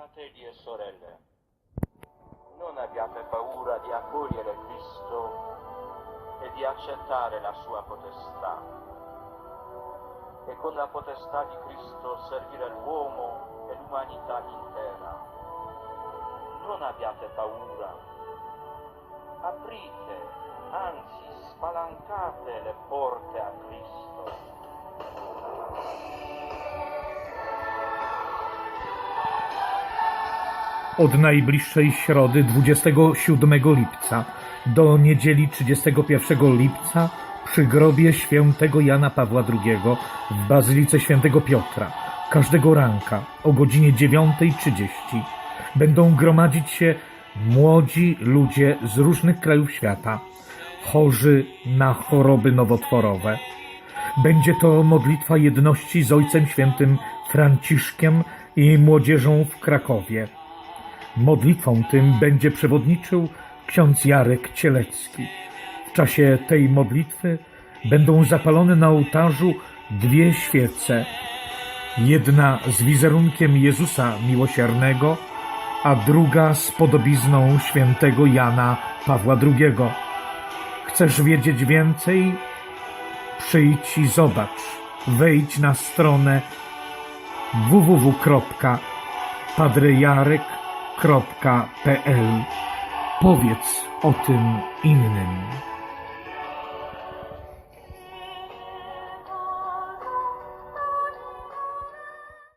Fratelli e sorelle, non abbiate paura di accogliere Cristo e di accettare la sua potestà. E con la potestà di Cristo servire l'uomo e l'umanità intera. Non abbiate paura. Aprite, anzi spalancate le porte a Cristo. Od najbliższej środy 27 lipca do niedzieli 31 lipca przy grobie świętego Jana Pawła II w Bazylice Świętego Piotra każdego ranka o godzinie 9.30 będą gromadzić się młodzi ludzie z różnych krajów świata, chorzy na choroby nowotworowe. Będzie to modlitwa jedności z Ojcem Świętym Franciszkiem i młodzieżą w Krakowie. Modlitwą tym będzie przewodniczył ksiądz Jarek Cielecki. W czasie tej modlitwy będą zapalone na ołtarzu dwie świece. Jedna z wizerunkiem Jezusa Miłosiernego, a druga z podobizną świętego Jana Pawła II. Chcesz wiedzieć więcej? Przyjdź i zobacz. Wejdź na stronę www.padrejarek.pl Powiedz o tym innym.